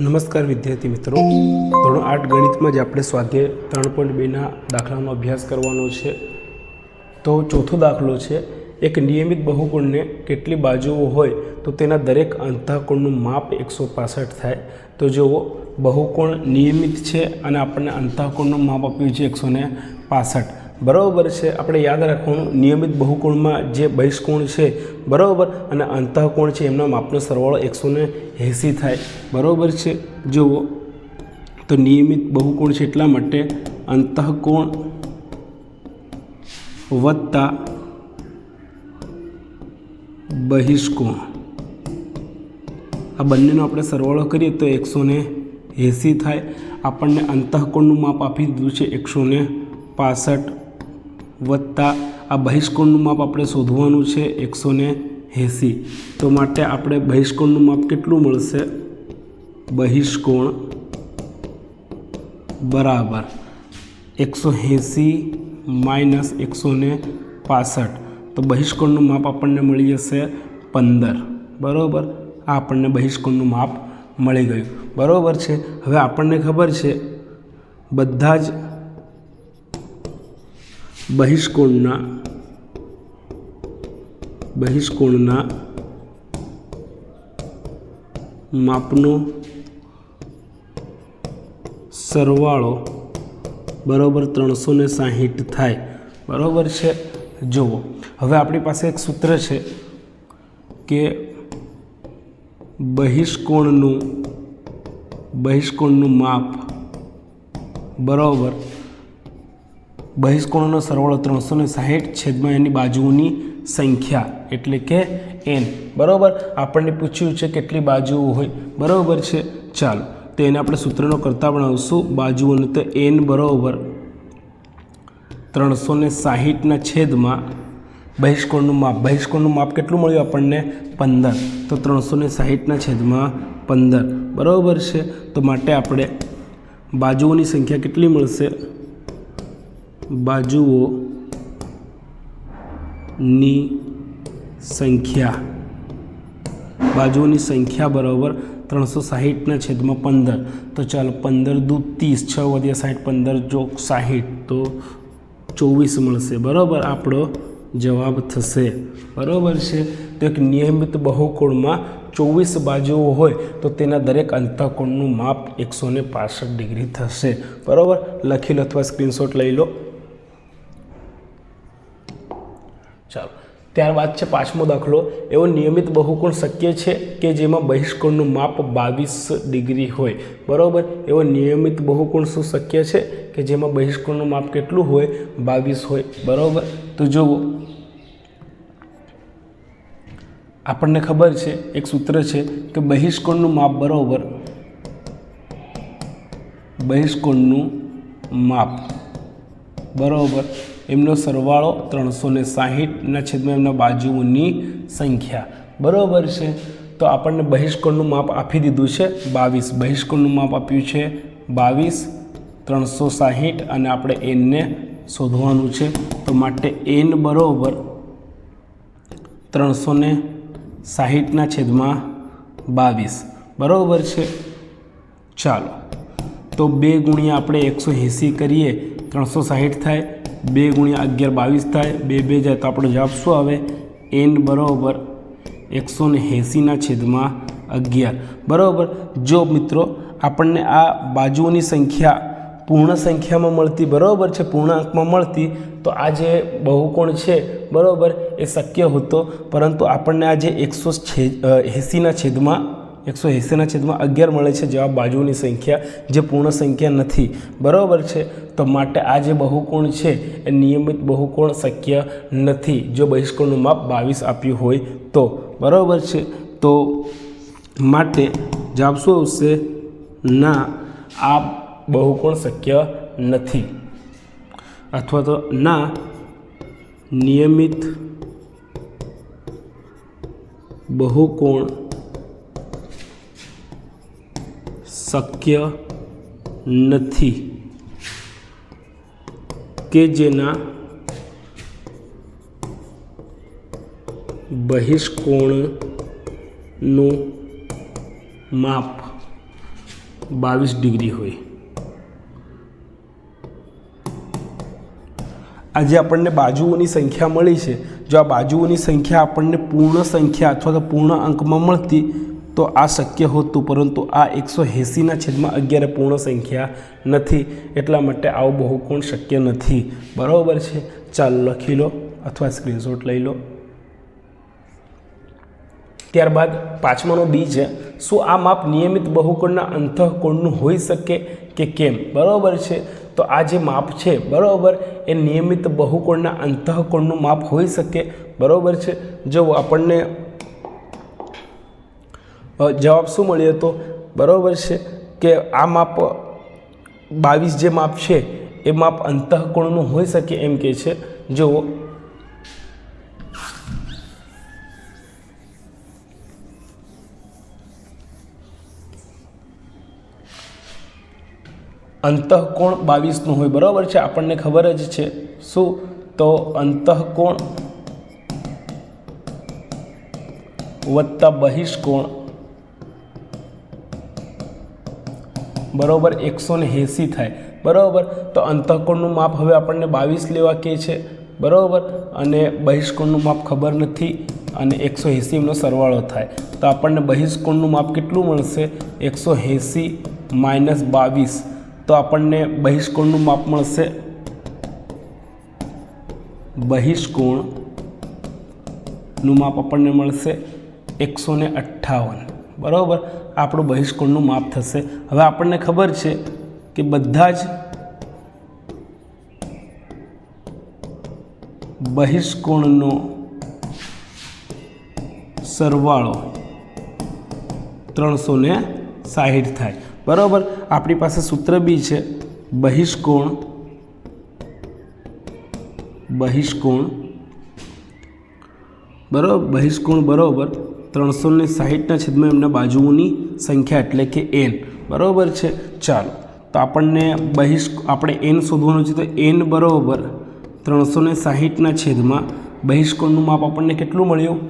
નમસ્કાર વિદ્યાર્થી મિત્રો. ધોરણ આઠ ગણિતમાં જ આપણે સ્વાધ્યાય ત્રણ પોઈન્ટ બેના દાખલાનો અભ્યાસ કરવાનો છે. તો ચોથો દાખલો છે, એક નિયમિત બહુકોણને કેટલી બાજુઓ હોય તો તેના દરેક અંતઃકોણનું માપ એકસો પાસઠ થાય. તો જુઓ, બહુકોણ નિયમિત છે અને આપણને અંતઃકોણનું માપ આપ્યું છે એકસો ને પાસઠ. બરાબર છે, આપણે યાદ રાખવાનું, નિયમિત બહુકોણમાં જે બહિષ્કોણ છે, બરાબર, અને અંતઃકોણ છે, એમના માપનો સરવાળો એકસો ને એંસી થાય. બરાબર છે? જુઓ, તો નિયમિત બહુકોણ છે એટલા માટે અંતઃકોણ વત્તા બહિષ્કોણ. આ બંનેનો આપણે સરવાળો કરીએ તો એકસો ને એંસી થાય. આપણને અંતઃકોણનું માપ આપી દીધું છે એકસો ને પાસઠ. વત્તા આ બહિષ્કોણનું માપ આપણે શોધવાનું છે એકસો ને એંસી. તો માટે આપણે બહિષ્કોણનું માપ કેટલું મળશે? બહિષ્કોણ બરાબર એકસો એંસી માઇનસ એકસો ને પાસઠ. તો બહિષ્કોણનું માપ આપણને મળી જશે પંદર. બરાબર? આ આપણને બહિષ્કોણનું માપ મળી ગયું. બરાબર છે? હવે આપણને ખબર છે, બધા જ બહિષ્કોણના બહિષ્કોણના માપનો સરવાળો બરાબર ત્રણસો ને સાહીઠ થાય. બરાબર છે? જુઓ. હવે આપણી પાસે એક સૂત્ર છે કે બહિષ્કોણનું બહિષ્કોણનું માપ બરાબર બહિષ્કોણનો સરવાળો ત્રણસો ને સાહીઠ છેદમાં એની બાજુઓની સંખ્યા, એટલે કે એન બરાબર? આપણને પૂછ્યું છે કેટલી બાજુઓ હોય. બરાબર છે? ચાલો. તો એને આપણે સૂત્રનો કરતા બનાવશું. બાજુઓને તો એન બરાબર. ત્રણસો ને સાહીઠના છેદમાં બહિષ્કોણનું માપ. બહિષ્કોણનું માપ કેટલું મળ્યું આપણને? પંદર. તો ત્રણસો ને સાહીઠના છેદમાં પંદર. બરાબર છે? તો માટે આપણે બાજુઓની સંખ્યા કેટલી મળશે? બાજુઓની સંખ્યા. બાજુઓની સંખ્યા બરાબર ત્રણસો સાહીઠના છેદમાં પંદર. તો ચાલો પંદર દુ ત્રીસ, છ વધ્યા સાહીઠ, પંદર જો સાહીઠ. તો ચોવીસ મળશે. બરાબર? આપણો જવાબ થશે. બરાબર છે? તો એક નિયમિત બહુકોણમાં ચોવીસ બાજુઓ હોય તો તેના દરેક અંતઃકોણનું માપ એકસો ને ડિગ્રી થશે. બરાબર? લખી લો અથવા સ્ક્રીનશોટ લઈ લો. ચાલો. ત્યારબાદ છે પાંચમો દાખલો. એવો નિયમિત બહુકોણ શક્ય છે કે જેમાં બહિષ્કોણનું માપ બાવીસ ડિગ્રી હોય? બરાબર? એવો નિયમિત બહુકોણ શું શક્ય છે કે જેમાં બહિષ્કોણનું માપ કેટલું હોય? બાવીસ હોય. બરાબર? તો જુઓ. આપણને ખબર છે, એક સૂત્ર છે કે બહિષ્કોણનું માપ બરાબર બહિષ્કોણનું માપ. બરાબર? એમનો સરવાળો ત્રણસો ને સાહીઠના છેદમાં એમના બાજુઓની સંખ્યા. બરાબર છે? તો આપણને બહિષ્કોણનું માપ આપી દીધું છે બાવીસ. બહિષ્કોણનું માપ આપ્યું છે બાવીસ ત્રણસો સાહીઠ અને આપણે એનને શોધવાનું છે. તો માટે એન બરાબર ત્રણસો ને સાહીઠના છેદમાં બાવીસ. બરાબર છે? ચાલો. તો બે ગુણ્યા આપણે એકસો એંસી કરીએ ત્રણસો સાહીઠ થાય બે ગુણ્યા અગિયાર બાવીસ થાય, બે બે જાય તો આપણો જવાબ શું આવે? એન બરાબર એકસો ને એંસીના છેદમાં અગિયાર. બરાબર? જો મિત્રો, આપણને આ બાજુઓની સંખ્યા પૂર્ણ સંખ્યામાં મળતી, બરાબર છે, પૂર્ણાંકમાં મળતી, તો આ જે બહુકોણ છે, બરાબર, એ શક્ય હતો. પરંતુ આપણને આ જે એકસો એંસીના છેદમાં એકસો એંસીના છેદમાં અગિયાર મળે છે જેવા બાજુની સંખ્યા જે પૂર્ણ સંખ્યા નથી. બરાબર છે? તો માટે આ જે બહુકોણ છે એ નિયમિત બહુકોણ શક્ય નથી. જો બહિષ્કોણનું માપ બાવીસ આપ્યું હોય તો. બરાબર છે? તો માટે જવાબ શું આવશે ના આ બહુકોણ શક્ય નથી. અથવા તો ના નિયમિત બહુકોણ શક્ય નથી કે જેના બહિષ્કોણનું માપ બાવીસ ડિગ્રી હોય. આજે આપણને બાજુઓની સંખ્યા મળી છે. જો આ બાજુઓની સંખ્યા આપણને પૂર્ણ સંખ્યા અથવા તો પૂર્ણ અંકમાં મળતી તો આ શક્ય હોતું, પરંતુ આ એકસો એંસીના છેદમાં અગિયાર પૂર્ણ સંખ્યા નથી, એટલા માટે આવું બહુકોણ શક્ય નથી. બરાબર છે? ચાલો લખી લો અથવા સ્ક્રીનશોટ લઈ લો. ત્યારબાદ પાંચમાનો બી છે, શું આ માપ નિયમિત બહુકોણના અંતઃકોણનું હોઈ શકે કે કેમ? બરાબર છે? તો આ જે માપ છે, બરાબર, એ નિયમિત બહુકોણના અંતઃકોણનું માપ હોઈ શકે. બરાબર છે? જો આપણને જવાબ શું મળ્યો હતો બરાબર છે કે આ માપ બાવીસ જે માપ છે, એ માપ અંતઃકોણનું હોઈ શકે એમ કે છે. જુઓ. અંતઃકોણ બાવીસનું હોય, બરાબર છે? આપણને ખબર જ છે. શું? તો અંતઃકોણ વત્તા બહિષ્કોણ બરાબર એકસો ને એંસી થાય. બરાબર? તો અંતઃકોણનું માપ હવે આપણને બાવીસ લેવા કે છે. બરાબર? અને બહિષ્કોણનું માપ ખબર નથી અને એકસો એંસીનો સરવાળો થાય. તો આપણને બહિષ્કોણનું માપ કેટલું મળશે? એકસો એંસી માઇનસ બાવીસ. તો આપણને બહિષ્કોણનું માપ મળશે? બહિષ્કોણનું માપ આપણને મળશે એકસો ને અઠ્ઠાવન. બરાબર? આપણું બહિષ્કોણનું માપ થશે. હવે આપણને ખબર છે કે બધા જ બહિષ્કોણનો સરવાળો ત્રણસો ને સાહીઠ થાય. બરાબર? આપણી પાસે સૂત્ર બી છે. બહિષ્કોણ બહિષ્કોણ બરાબર? બહિષ્કોણ બરાબર? ત્રણસો ને સાહીઠના છેદમાં એમના બાજુઓની સંખ્યા એટલે કે એન બરાબર છે? ચાલો. તો આપણને બહિષ్ આપણે એન શોધવાનું છે તો એન બરાબર ત્રણસો ને સાહીઠના છેદમાં બહિષ્કોણનું માપ આપણને કેટલું મળ્યું?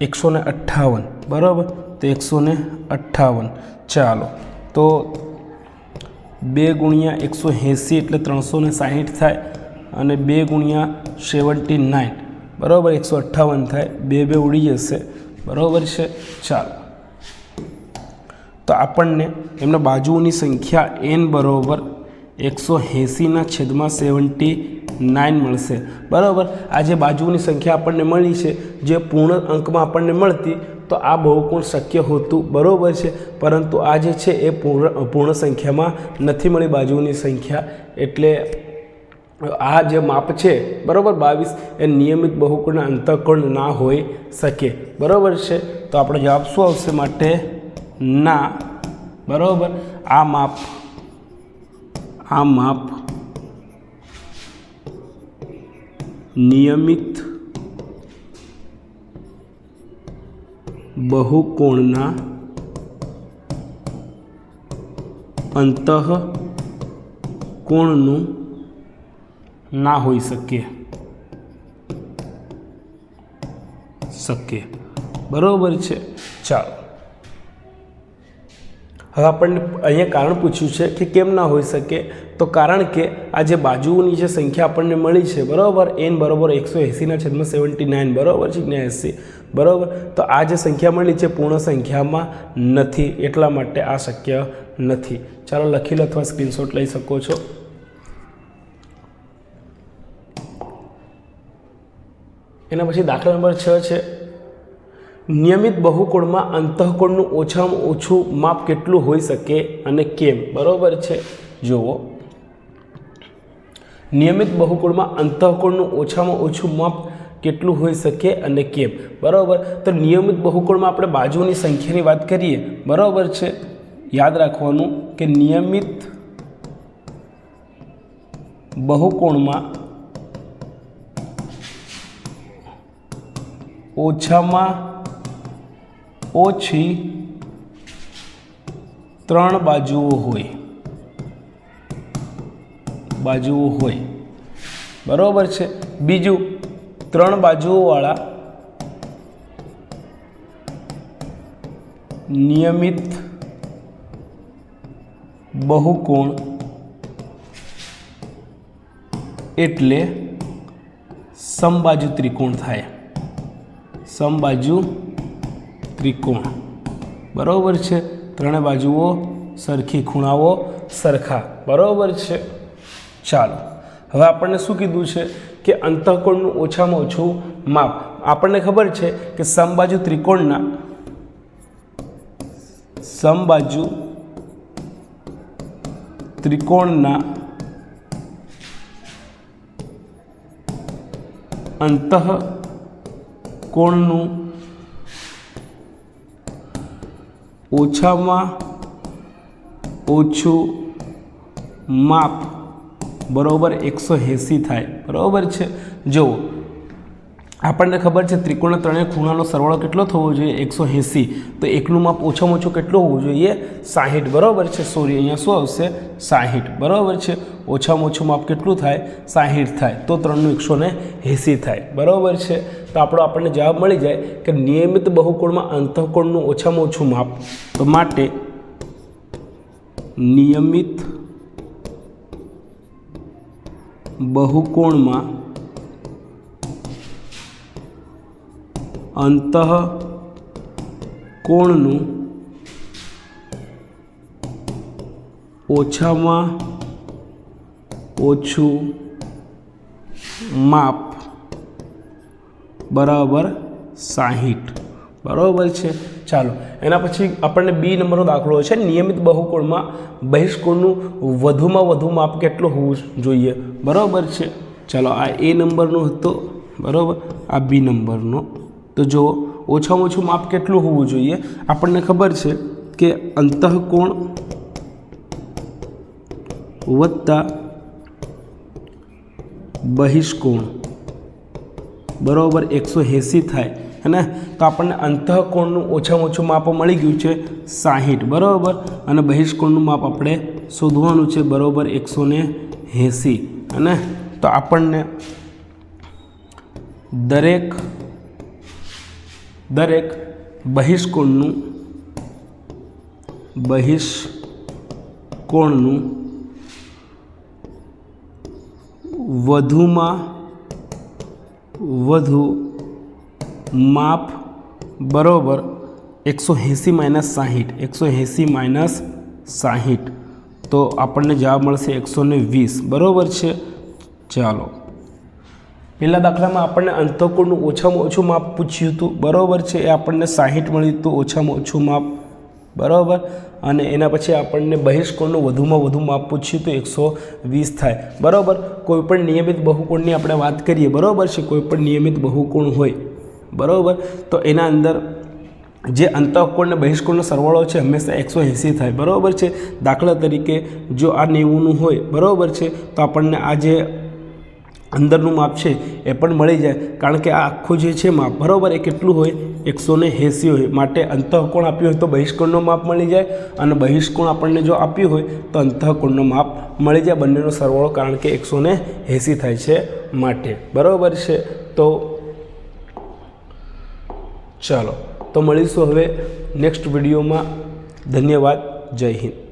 એકસો ને અઠ્ઠાવન. બરાબર? તો એકસો ને અઠ્ઠાવન. ચાલો. તો બે ગુણ્યા એકસો એંસી એટલે ત્રણસો ને સાહીઠ થાય અને બે ગુણ્યા સેવન્ટી નાઇન. બરાબર? એકસો અઠ્ઠાવન થાય. બે બે ઉડી જશે. બરાબર છે? ચાલો. તો આપણને એમના બાજુઓની સંખ્યા એન બરાબર એકસો એંસીના છેદમાં સેવન્ટી નાઇન મળશે. બરાબર? આ જે બાજુઓની સંખ્યા આપણને મળી છે, જે પૂર્ણ અંકમાં આપણને મળતી, તો આ બહુકોણ શક્ય હોતું, બરાબર છે? પરંતુ આ જે છે, એ પૂર્ણ પૂર્ણ સંખ્યામાં નથી મળી બાજુઓની સંખ્યા. એટલે આ જે માપ છે, બરાબર? બાવીસ એ નિયમિત બહુકોણના અંતઃકોણ ના હોઈ શકે. બરાબર છે? તો આપણે જવાબ શું આવશે માટે? ના. બરાબર? આ માપ આ માપ નિયમિત બહુકોણના અંતઃ કોણનું ના હોઈ શકીએ શકીએ બરાબર છે. ચાલો. હવે આપણને અહીંયા કારણ પૂછ્યું છે કે કેમ ના હોઈ શકે. તો કારણ કે આ જે બાજુઓની જે સંખ્યા આપણને મળી છે, બરાબર? એન બરાબર એકસો એંસીના છેદમાં સેવન્ટી નાઇન, બરાબર છે? ને એંસી. બરાબર? તો આ જે સંખ્યા મળી છે પૂર્ણ સંખ્યામાં નથી, એટલા માટે આ શક્ય નથી. ચાલો લખી લો અથવા સ્ક્રીનશોટ લઈ શકો છો. એના પછી દાખલા નંબર છ છે. નિયમિત બહુકોણમાં અંતઃકોણનું ઓછામાં ઓછું માપ કેટલું હોઈ શકે અને કેમ? બરાબર છે. જુઓ. નિયમિત બહુકોણમાં અંતઃકોણનું ઓછામાં ઓછું માપ કેટલું હોઈ શકે અને કેમ? બરાબર. તો નિયમિત બહુકોણમાં આપણે બાજુની સંખ્યાની વાત કરીએ. બરાબર છે. યાદ રાખવાનું કે નિયમિત બહુકોણમાં ઓછામાં ઓછી ત્રણ બાજુઓ હોય. બાજુઓ હોય. બરાબર છે? બીજું ત્રણ બાજુઓવાળા નિયમિત બહુકોણ એટલે સમબાજુ ત્રિકોણ થાય. સમબાજુ ત્રિકોણ. બરાબર છે? ત્રણે બાજુઓ સરખી ખૂણાઓ સરખા. બરાબર છે? ચાલો. હવે આપણને શું કીધું છે કે અંતઃકોણનું ઓછામાં ઓછું માપ? આપણને ખબર છે કે સમબાજુ ત્રિકોણના સમબાજુ ત્રિકોણના અંતઃ કોણનું ઓછામાં ઓછું માપ બરાબર એકસો એંસી થાય. બરાબર છે? જુઓ આપણને ખબર છે, ત્રિકોણના ત્રણેય ખૂણાનો સરવાળો કેટલો થવો જોઈએ? એકસો એંસી. તો એકનું માપ ઓછામાં ઓછું કેટલું હોવું જોઈએ? સાહીઠ. બરાબર છે? સોરી, અહીંયા શું આવશે? સાહીઠ. બરાબર છે? ઓછામાં ઓછું માપ કેટલું થાય? સાહીઠ થાય. તો ત્રણનું એકસો એંસી થાય. બરાબર છે? તો આપણો આપણને જવાબ મળી જાય કે નિયમિત બહુકોણમાં અંતઃકોણનું ઓછામાં ઓછું માપ માટે નિયમિત બહુકોણમાં અંતઃ કોણનું ઓછામાં ઓછું માપ બરાબર સાહીઠ. બરાબર છે? ચાલો, એના પછી આપણને બી નંબરનો દાખલો છે. નિયમિત બહુકોણમાં બહિષ્કોણનું વધુમાં વધુ માપ કેટલું હોવું જોઈએ? બરાબર છે? ચાલો, આ એ નંબરનો હતો. બરાબર? આ બી નંબરનો તો જો ઓછામાં ઓછું માપ કેટલું હોવું જોઈએ? આપણને ખબર છે કે અંતઃકોણ વત્તા બહિષ્કોણ. બરાબર, એકસો એંસી થાય, હે ને? તો આપણને અંતઃકોણનું ઓછામાં ઓછું માપ મળી ગયું છે સાહીઠ, બરાબર? અને બહિષ્કોણનું માપ આપણે શોધવાનું છે, બરાબર, એકસો ને એંસી અને તો આપણને દરેક દરેક બહિષ્કોણનું બહિષ્કોણનું વધુમાં વધુ માપ બરોબર એકસો એંસી માઇનસ સાહીઠ. એકસો એંસી માઇનસ સાહીઠ. તો આપણને જવાબ મળશે એકસો વીસ. બરાબર છે? ચાલો. પહેલા દાખલામાં આપણને અંતકોણનું ઓછામાં ઓછું માપ પૂછ્યું હતું. બરાબર છે, એ આપણને સાહીઠ મળ્યું હતું, ઓછામાં ઓછું માપ. બરાબર? અને એના પછી આપણને બહિષ્કોણનું વધુમાં વધુ માપ પૂછ્યું તો એકસો વીસ થાય. બરાબર? કોઈપણ નિયમિત બહુકોણની આપણે વાત કરીએ, બરાબર છે કોઈપણ નિયમિત બહુકોણ હોય. બરાબર? તો એના અંદર જે અંતઃકોણ ને બહિષ્કોણનો સરવાળો છે, હંમેશા એકસો એંસી થાય. બરાબર છે? દાખલા તરીકે જો આ નેવુંનું હોય, બરાબર છે? તો આપણને આ જે અંદરનું માપ છે એ પણ મળી જાય. કારણ કે આ આખું જે છે માપ, બરાબર, એ કેટલું હોય? એકસો ને એંસી હોય. માટે અંતઃકોણ આપ્યું હોય તો બહિષ્કોણનો માપ મળી જાય અને બહિષ્કોણ આપણને જો આપ્યું હોય તો અંતઃકોણનો માપ મળી જાય. બંનેનો સરવાળો કારણ કે એકસો ને એંસી થાય છે માટે. બરાબર છે? તો ચાલો, તો મળીશું હવે નેક્સ્ટ વિડીયોમાં. ધન્યવાદ. જય હિન્દ.